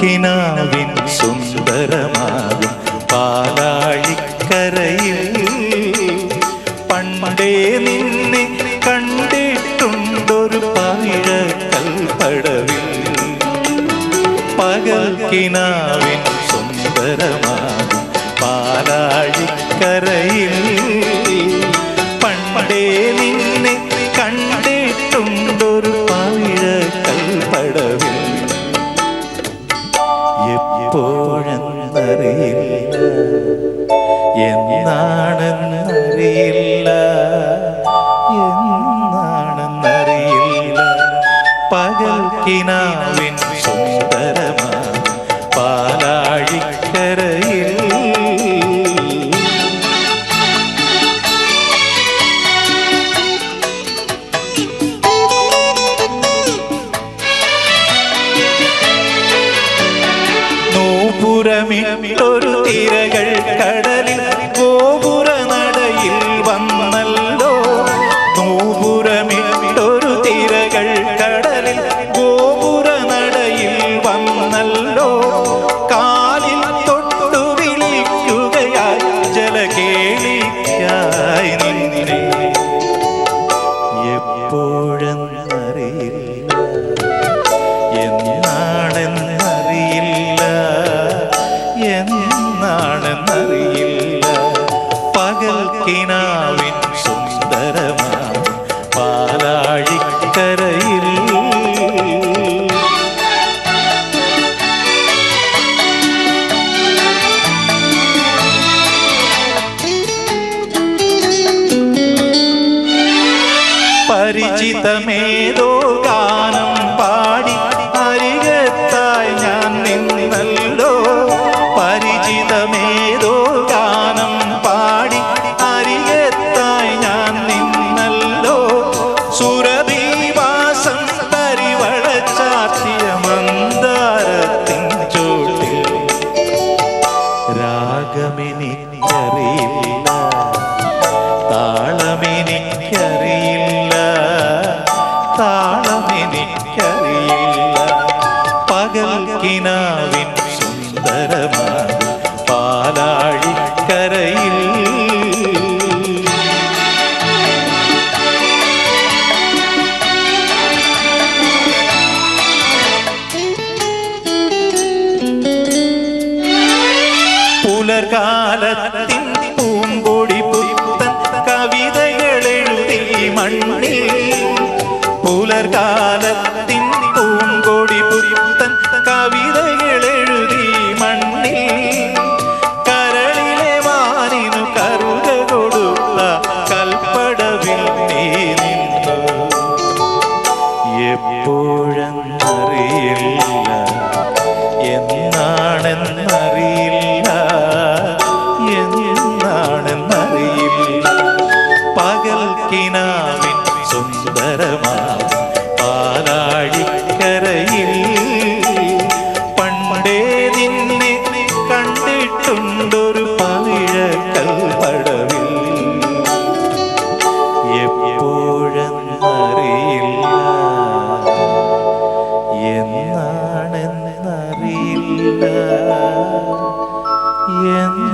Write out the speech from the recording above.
പകൽക്കിനാവിൻ സുന്ദരമാകും പാലാഴിക്കരയിൽ. പണ്ടേ നിന്നെ കണ്ടിട്ടുണ്ടൊരു പഴക്കൽപ്പടവിൽ. പകൽ കിനാവിൻ സുന്ദരമാകും എപ്പോഴെന്നറിയില്ല എന്നാണെന്നറിയില്ല. എന്നാണെന്നറിയില്ല. പകൽക്കിനാവിൻ സുന്ദരമാണ് പാലാഴിക്കരയിൽ നൂപുരമിട്ടൊരു തിരകൾ കടലിൽ ഗോപുര നടയിൽ വന്നല്ലോ. നൂപുരമിട്ടൊരു തിരകൾ കടലിൽ ഗോപുര നടയിൽ വന്നല്ലോ. കാലിൽ തൊട്ടു വിളിക്കുകയായി ജലകേളിക്കായി നിന്നെ. പകൽക്കിനാവിൻ സുന്ദരമാ പാലാഴിക്കരയിൽ പരിചിതമേതോ രാഗമെനിക്കറിയില്ല താളമെനിക്കറിയില്ല. താളമെനിക്കറിയില്ല. പുലർകാലത്തിൻ പൂമ്പൊടി പുത്തൻ കവിതകൾ എഴുതി മണ്ണിൽ പുലർകാലത്തിൻ പൂമ്പൊടി പുത്തൻ കവിതകൾ എഴുതി മണ്ണിൽ കരളിലെ വാനിനു കറുക കൊടുത്ത കൽപ്പടവിൽ നീ നിന്നു എപ്പോഴെന്നറിയില്ല സുന്ദരമാ പാലാഴിക്കരയിൽ പണ്ടേ നിന്നെ കണ്ടിട്ടുണ്ടൊരു പഴക്കൽപടവിൽ എപ്പോഴെന്നറിയില്ല? എന്നാണെന്നറിയില്ല? എന്ന്